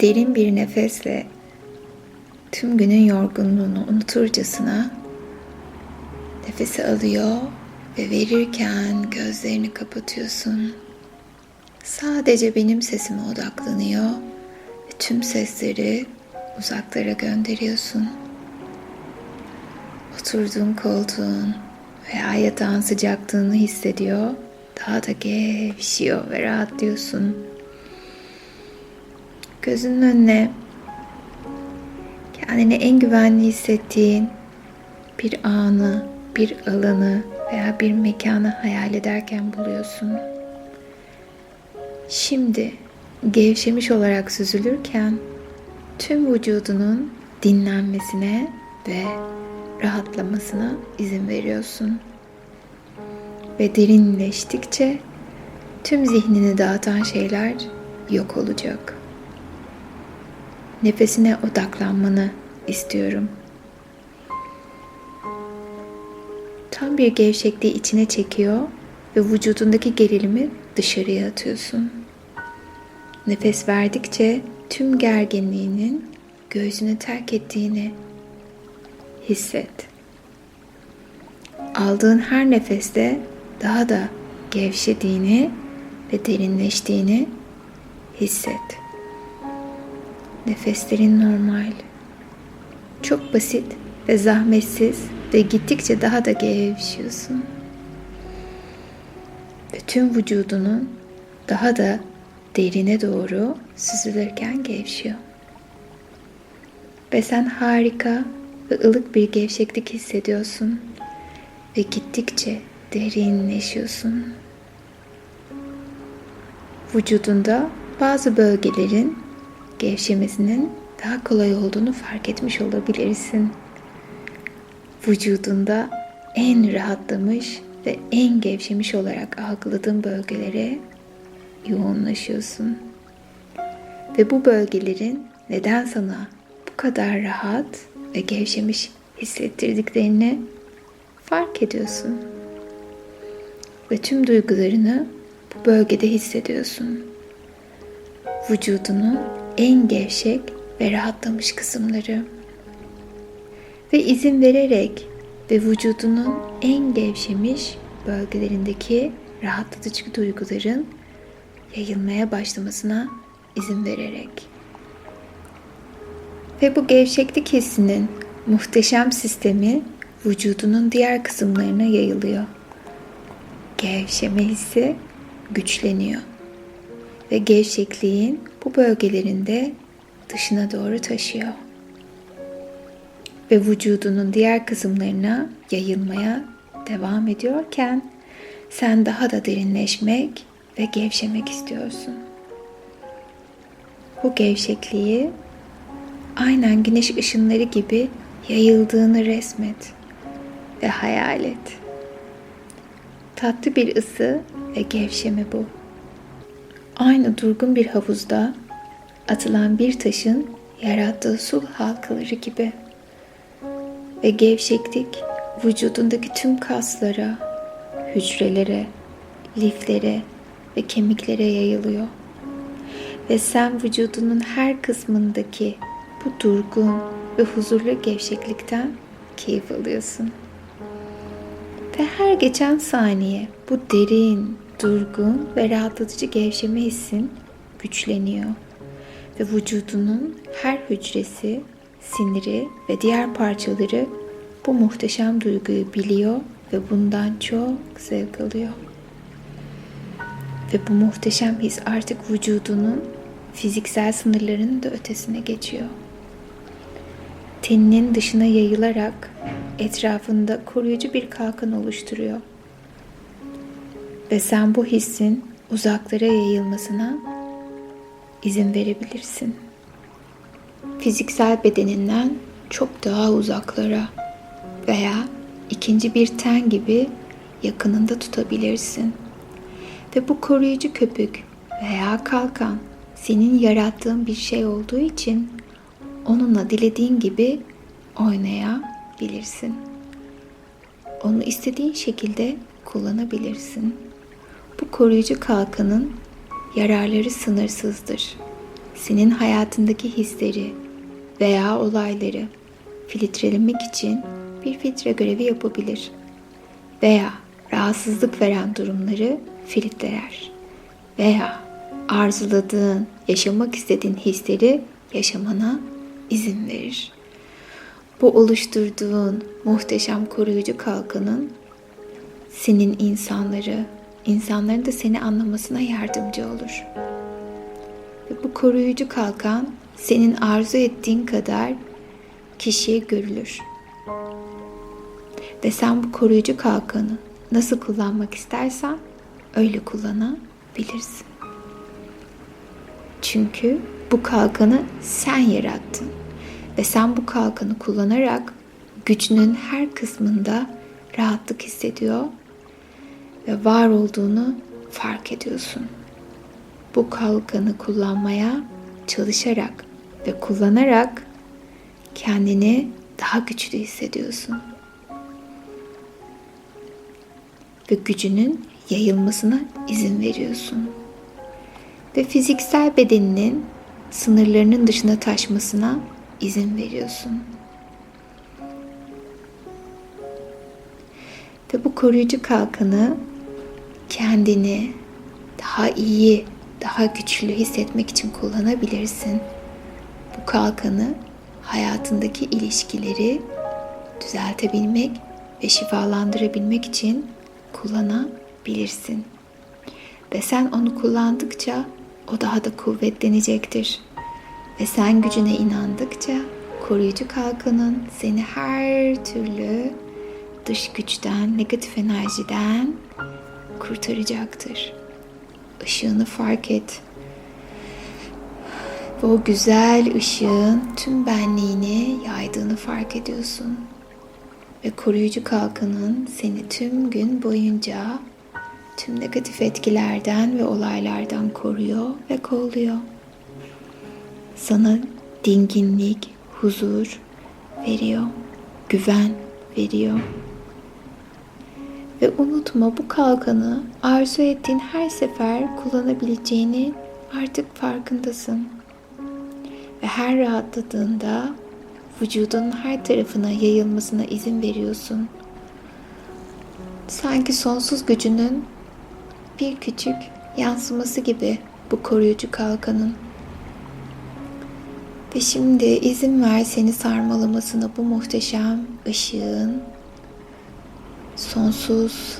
derin bir nefesle tüm günün yorgunluğunu unuturcasına nefesi alıyor ve verirken gözlerini kapatıyorsun. Sadece benim sesime odaklanıyor ve tüm sesleri uzaklara gönderiyorsun. Oturduğun koltuğun veya yatağın sıcaklığını hissediyor. Daha da gevşiyor ve rahatlıyorsun. Gözünün önüne kendini en güvenli hissettiğin bir anı, bir alanı veya bir mekanı hayal ederken buluyorsun. Şimdi gevşemiş olarak süzülürken tüm vücudunun dinlenmesine ve rahatlamasına izin veriyorsun. Ve derinleştikçe tüm zihnini dağıtan şeyler yok olacak. Nefesine odaklanmanı istiyorum. Tam bir gevşekliği içine çekiyor ve vücudundaki gerilimi dışarıya atıyorsun. Nefes verdikçe tüm gerginliğinin göğsünü terk ettiğini hisset. Aldığın her nefeste daha da gevşediğini ve derinleştiğini hisset. Nefeslerin normal. Çok basit ve zahmetsiz ve gittikçe daha da gevşiyorsun. Ve tüm vücudunun daha da derine doğru süzülürken gevşiyor. Ve sen harika ve ılık bir gevşeklik hissediyorsun ve gittikçe derinleşiyorsun. Vücudunda bazı bölgelerin gevşemesinin daha kolay olduğunu fark etmiş olabilirsin. Vücudunda en rahatlamış ve en gevşemiş olarak algıladığın bölgelere yoğunlaşıyorsun. Ve bu bölgelerin neden sana bu kadar rahat ve gevşemiş hissettirdiklerini fark ediyorsun. Ve tüm duygularını bu bölgede hissediyorsun. Vücudunun en gevşek ve rahatlamış kısımları. Ve izin vererek ve vücudunun en gevşemiş bölgelerindeki rahatlatıcı duyguların yayılmaya başlamasına izin vererek. Ve bu gevşeklik hissinin muhteşem sistemi vücudunun diğer kısımlarına yayılıyor. Gevşeme hissi güçleniyor. Ve gevşekliğin bu bölgelerinde dışına doğru taşıyor. Ve vücudunun diğer kısımlarına yayılmaya devam ediyorken sen daha da derinleşmek ve gevşemek istiyorsun. Bu gevşekliği aynen güneş ışınları gibi yayıldığını resmet ve hayal et. Tatlı bir ısı ve gevşeme bu. Aynı durgun bir havuzda atılan bir taşın yarattığı su halkaları gibi. Ve gevşeklik vücudundaki tüm kaslara, hücrelere, liflere ve kemiklere yayılıyor. Ve sen vücudunun her kısmındaki bu durgun ve huzurlu gevşeklikten keyif alıyorsun. Ve her geçen saniye bu derin, durgun ve rahatlatıcı gevşeme hissin güçleniyor. Ve vücudunun her hücresi, siniri ve diğer parçaları bu muhteşem duyguyu biliyor ve bundan çok zevk alıyor. Ve bu muhteşem his artık vücudunun fiziksel sınırlarının da ötesine geçiyor. Teninin dışına yayılarak etrafında koruyucu bir kalkan oluşturuyor. Ve sen bu hissin uzaklara yayılmasına izin verebilirsin. Fiziksel bedeninden çok daha uzaklara veya ikinci bir ten gibi yakınında tutabilirsin. Ve bu koruyucu köpük veya kalkan senin yarattığın bir şey olduğu için onunla dilediğin gibi oynayabilirsin. Onu istediğin şekilde kullanabilirsin. Bu koruyucu kalkanın yararları sınırsızdır. senin hayatındaki hisleri veya olayları filtrelemek için bir filtre görevi yapabilir veya rahatsızlık veren durumları filtreler veya arzuladığın, yaşamak istediğin hisleri yaşamana izin verir. Bu oluşturduğun muhteşem koruyucu kalkanın senin insanları, insanların da seni anlamasına yardımcı olur. Ve bu koruyucu kalkan senin arzu ettiğin kadar kişiye görülür. Ve sen bu koruyucu kalkanı nasıl kullanmak istersen öyle kullanabilirsin. Çünkü bu kalkanı sen yarattın. Ve sen bu kalkanı kullanarak gücünün her kısmında rahatlık hissediyor ve var olduğunu fark ediyorsun. Bu kalkanı kullanmaya çalışarak ve kullanarak kendini daha güçlü hissediyorsun. Ve gücünün yayılmasına izin veriyorsun. Ve fiziksel bedeninin sınırlarının dışına taşmasına izin veriyorsun. Ve bu koruyucu kalkanı kendini daha iyi, daha güçlü hissetmek için kullanabilirsin. Bu kalkanı hayatındaki ilişkileri düzeltebilmek ve şifalandırabilmek için kullanabilirsin. Ve sen onu kullandıkça o daha da kuvvetlenecektir. Ve sen gücüne inandıkça koruyucu kalkanın seni her türlü dış güçten, negatif enerjiden kurtaracaktır. Işığını fark et. Ve o güzel ışığın tüm benliğini yaydığını fark ediyorsun. Ve koruyucu kalkanın seni tüm gün boyunca tüm negatif etkilerden ve olaylardan koruyor ve kolluyor. Sana dinginlik, huzur veriyor, güven veriyor. Ve unutma bu kalkanı arzu ettiğin her sefer kullanabileceğini artık farkındasın. Ve her rahatladığında vücudun her tarafına yayılmasına izin veriyorsun. Sanki sonsuz gücünün bir küçük yansıması gibi bu koruyucu kalkanın. Ve şimdi izin ver seni sarmalamasına bu muhteşem ışığın, sonsuz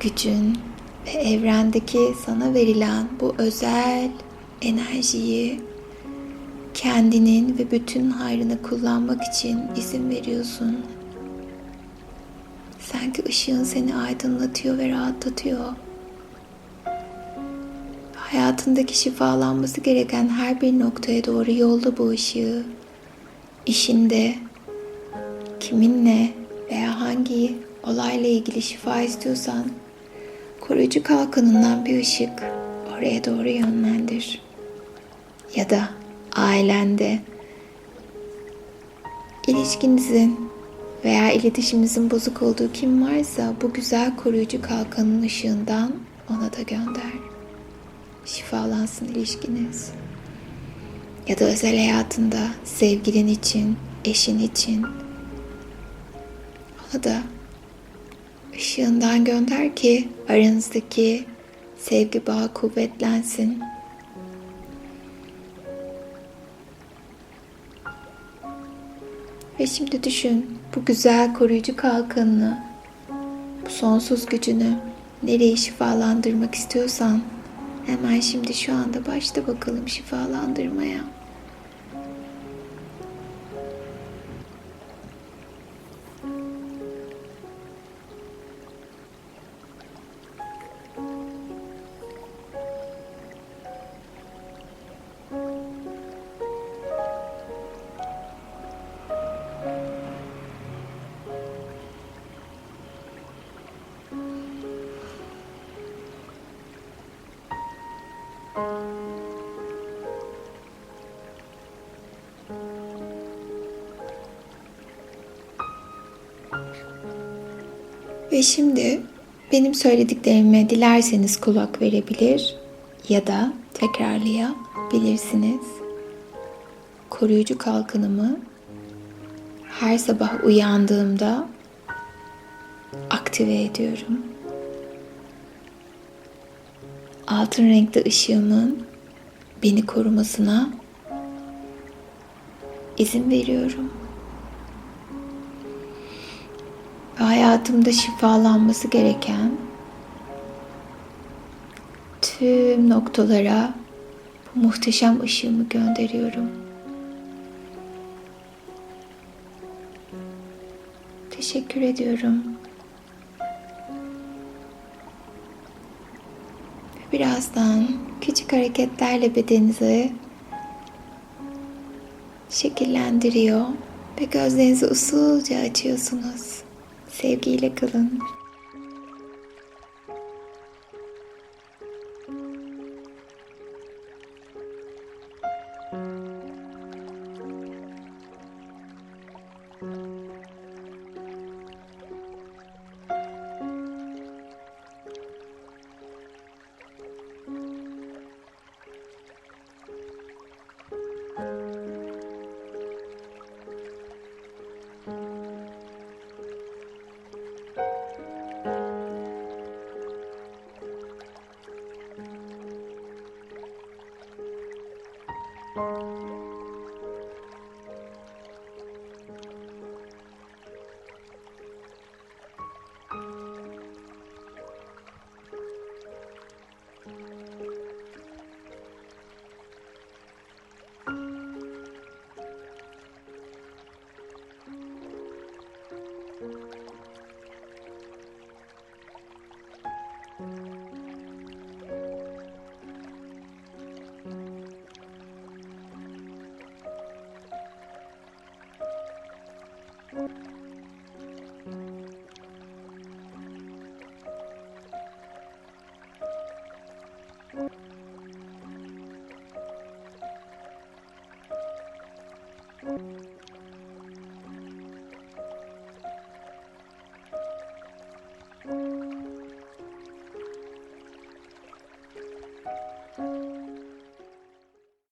gücün ve evrendeki sana verilen bu özel enerjiyi kendinin ve bütün hayrını kullanmak için izin veriyorsun. Sanki ışığın seni aydınlatıyor ve rahatlatıyor. Hayatındaki şifalanması gereken her bir noktaya doğru yolda bu ışığı. İşinde, kiminle veya hangi olayla ilgili şifa istiyorsan koruyucu kalkanından bir ışık oraya doğru yönlendir. Ya da ailende ilişkinizin veya iletişiminizin bozuk olduğu kim varsa bu güzel koruyucu kalkanın ışığından ona da gönder. Şifalansın ilişkiniz. Ya da özel hayatında sevgilin için, eşin için ona da ışığından gönder ki aranızdaki sevgi bağı kuvvetlensin. Ve şimdi düşün bu güzel koruyucu kalkanını, bu sonsuz gücünü nereye şifalandırmak istiyorsan hemen şimdi şu anda başla bakalım şifalandırmaya. Ve şimdi benim söylediklerime dilerseniz kulak verebilir ya da tekrarlayabilirsiniz. koruyucu kalkanımı her sabah uyandığımda aktive ediyorum. Altın renkli ışığımın beni korumasına izin veriyorum. Ve hayatımda şifalanması gereken tüm noktalara bu muhteşem ışığımı gönderiyorum. Teşekkür ediyorum. Birazdan küçük hareketlerle bedeninizi şekillendiriyor ve gözlerinizi usulca açıyorsunuz. Sevgiyle kalın.